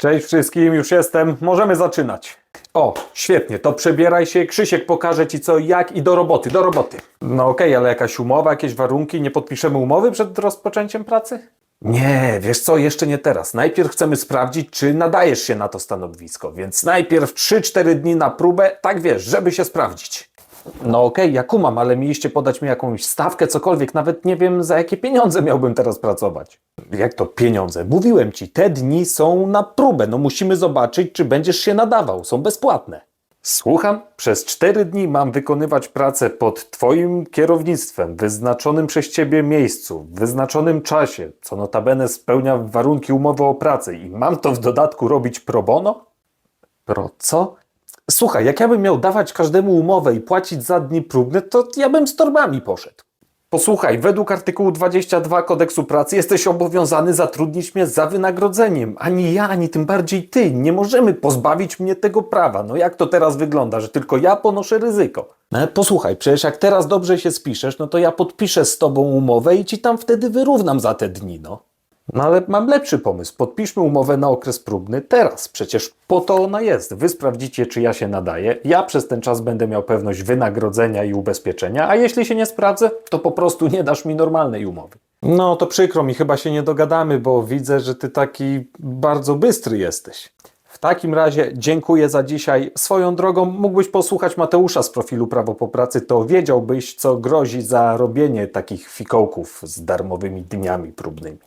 Cześć wszystkim, już jestem. Możemy zaczynać. O, świetnie, to przebieraj się. Krzysiek pokaże ci co, jak i do roboty, do roboty. No okej, ale jakaś umowa, jakieś warunki? Nie podpiszemy umowy przed rozpoczęciem pracy? Nie, wiesz co, jeszcze nie teraz. Najpierw chcemy sprawdzić, czy nadajesz się na to stanowisko, więc najpierw 3-4 dni na próbę, tak wiesz, żeby się sprawdzić. No okej, ja kumam, ale mieliście podać mi jakąś stawkę, cokolwiek, nawet nie wiem za jakie pieniądze miałbym teraz pracować. Jak to pieniądze? Mówiłem ci, te dni są na próbę, no musimy zobaczyć, czy będziesz się nadawał, są bezpłatne. Słucham, przez cztery dni mam wykonywać pracę pod Twoim kierownictwem, wyznaczonym przez Ciebie miejscu, w wyznaczonym czasie, co notabene spełnia warunki umowy o pracę i mam to w dodatku robić pro bono? Pro co? Słuchaj, jak ja bym miał dawać każdemu umowę i płacić za dni próbne, to ja bym z torbami poszedł. Posłuchaj, według artykułu 22 kodeksu pracy jesteś obowiązany zatrudnić mnie za wynagrodzeniem. Ani ja, ani tym bardziej ty nie możemy pozbawić mnie tego prawa. No jak to teraz wygląda, że tylko ja ponoszę ryzyko? No, posłuchaj, przecież jak teraz dobrze się spiszesz, no to ja podpiszę z tobą umowę i ci tam wtedy wyrównam za te dni, no. No ale mam lepszy pomysł. Podpiszmy umowę na okres próbny teraz. Przecież po to ona jest. Wy sprawdzicie, czy ja się nadaję. Ja przez ten czas będę miał pewność wynagrodzenia i ubezpieczenia, a jeśli się nie sprawdzę, to po prostu nie dasz mi normalnej umowy. No to przykro mi, chyba się nie dogadamy, bo widzę, że ty taki bardzo bystry jesteś. W takim razie dziękuję za dzisiaj. Swoją drogą mógłbyś posłuchać Mateusza z profilu Prawo po pracy, to wiedziałbyś, co grozi za robienie takich fikołków z darmowymi dniami próbnymi.